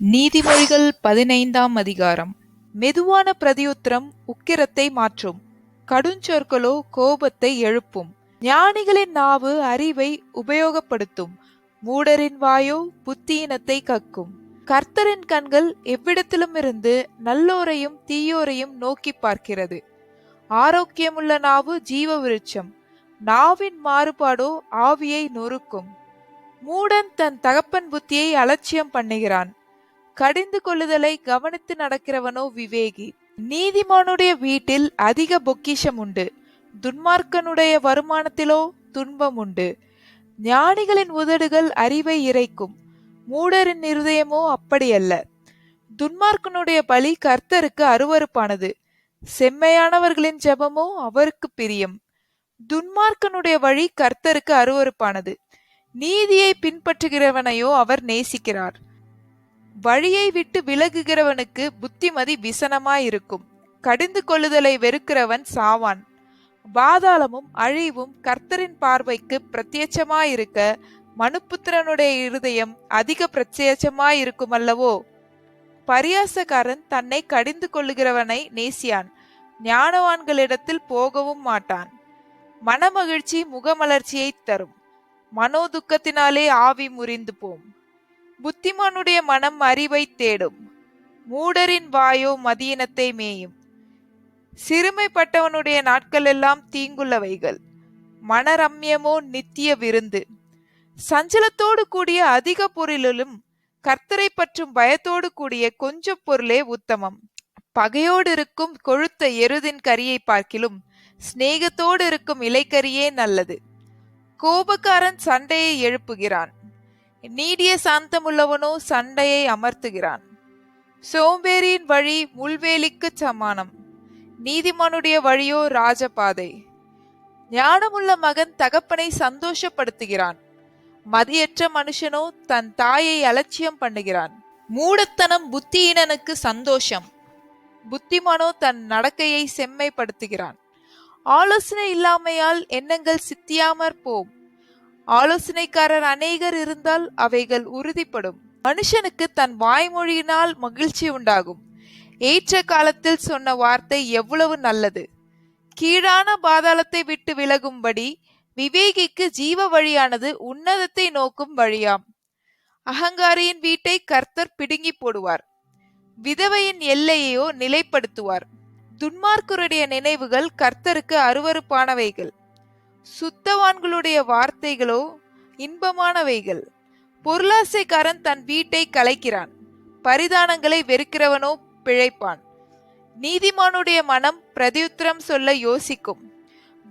நீதிமொழிகள் பதினைந்தாம் அதிகாரம். மெதுவான பிரதியுத்தரம் உக்கிரத்தை மாற்றும். கடுஞ்சொற்களோ கோபத்தை எழுப்பும். ஞானிகளின் நாவு அறிவை உபயோகப்படுத்தும். மூடரின் வாயோ புத்தியினத்தை கக்கும். கர்த்தரின் கண்கள் எவ்விடத்திலும் இருந்து நல்லோரையும் தீயோரையும் நோக்கி பார்க்கிறது. ஆரோக்கியமுள்ள நாவு ஜீவ விருட்சம் நாவின் மாறுபாடோ ஆவியை நொறுக்கும். மூடன் தன் தகப்பன் புத்தியை அலட்சியம் பண்ணுகிறான். கடிந்து கொள்ளுதலை கவனித்து நடக்கிறவனோ விவேகி. நீதிமானுடைய வீட்டில் அதிக பொக்கிஷம் உண்டு. துன்மார்க்கனுடைய வருமானத்திலோ துன்பம் உண்டு. ஞானிகளின் உதடுகள் அறிவை இறைக்கும். மூடரின் இருதயமோ அப்படியல்ல. துன்மார்க்கனுடைய பலி கர்த்தருக்கு அருவருப்பானது. செம்மையானவர்களின் ஜெபமோ அவருக்கு பிரியம். துன்மார்க்கனுடைய வழி கர்த்தருக்கு அருவருப்பானது. நீதியை பின்பற்றுகிறவனையோ அவர் நேசிக்கிறார். வழியை விட்டு விலகுகிறவனுக்கு புத்திமதி விசனமாயிருக்கும். கடிந்து கொள்ளுதலை வெறுக்கிறவன் சாவான். பாதாளமும் அழிவும் கர்த்தரின் பார்வைக்கு பிரத்யட்சமாயிருக்க மனுப்புத்திரனுடைய இருதயம் அதிக பிரத்யட்சமாயிருக்கும் அல்லவோ பரியாசக்காரன் தன்னை கடிந்து கொள்ளுகிறவனை நேசியான். ஞானவான்களிடத்தில் போகவும் மாட்டான். மனமகிழ்ச்சி முகமலர்ச்சியை தரும். மனோதுக்கத்தினாலே ஆவி முறிந்து போம். புத்திமானுடைய மனம் அறிவை தேடும். மூடரின் வாயோ மதியினத்தை மேயும். சிறுமைப்பட்டவனுடைய நாட்கள் எல்லாம் தீங்குள்ளவைகள். மனரம்யமோ நித்திய விருந்து. சஞ்சலத்தோடு கூடிய அதிக பொருளிலும் கர்த்தரை பற்றும் பயத்தோடு கூடிய கொஞ்ச பொருளே உத்தமம். பகையோடு இருக்கும் கொழுத்த எருதின் கரியை பார்க்கிலும் சிநேகத்தோடு இருக்கும் இலைக்கரியே நல்லது. கோபக்காரன் சண்டையை எழுப்புகிறான். நீடிய சாந்தமுள்ளவனோ சண்டையை அமர்த்துகிறான். சோம்பேறியின் வழி முள்வேலிக்கு சமானம். நீதிமானுடைய வழியோ ராஜபாதை. ஞானமுள்ள மகன் தகப்பனை சந்தோஷப்படுத்துகிறான். மதியற்ற மனுஷனோ தன் தாயை அலட்சியம் பண்ணுகிறான். மூடத்தனம் புத்தியினனுக்கு சந்தோஷம். புத்திமானோ தன் நடக்கையை செம்மைப்படுத்துகிறான். ஆலோசனை இல்லாமையால் எண்ணங்கள் சித்தியாமற் போம். ஆலோசனைக்காரர் அநேகர் இருந்தால் அவைகள் உறுதிப்படும். மனுஷனுக்கு தன் வாய்மொழியினால் மகிழ்ச்சி உண்டாகும். ஏற்ற காலத்தில் சொன்ன வார்த்தை எவ்வளவு நல்லது. கீழான பாதாளத்தை விட்டு விலகும்படி விவேகிக்கு ஜீவ வழியானது உன்னதத்தை நோக்கும் வழியாம். அகங்காரியின் வீட்டை கர்த்தர் பிடுங்கி போடுவார். விதவையின் எல்லையையோ நிலைப்படுத்துவார். துன்மார்க்கருடைய நினைவுகள் கர்த்தருக்கு அருவருப்பானவைகள். சுத்தவான்களுடைய வார்த்தைகளோ இன்பமானவைகள். பொருளாசைக்காரன் தன் வீட்டை கலைக்கிறான். பரிதானங்களை வெறுக்கிறவனோ பிழைப்பான். நீதிமானுடைய மனம் பிரதியுத்தரம் சொல்ல யோசிக்கும்.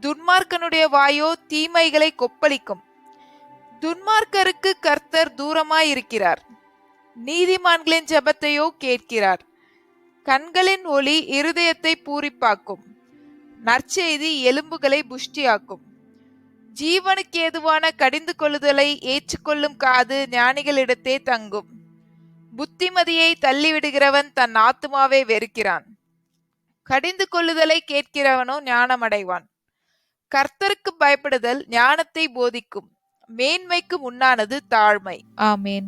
துன்மார்க்கனுடைய வாயோ தீமைகளை கொப்பளிக்கும். துன்மார்க்கருக்கு கர்த்தர் தூரமாயிருக்கிறார். நீதிமான்களின் ஜெபத்தையோ கேட்கிறார். கண்களின் ஒளி இருதயத்தை பூரிப்பாக்கும். நற்செய்தி எலும்புகளை புஷ்டியாக்கும். ஜீவனுக்கு ஏதுவான கடிந்து கொள்ளுதலை ஏற்றுக்கொள்ளும் காது ஞானிகளிடத்தே தங்கும். புத்திமதியை தள்ளிவிடுகிறவன் தன் ஆத்துமாவை வெறுக்கிறான். கடிந்து கொள்ளுதலை கேட்கிறவனோ ஞானமடைவான். கர்த்தருக்கு பயப்படுதல் ஞானத்தை போதிக்கும். மேன்மைக்கு முன்னானது தாழ்மை. ஆமேன்.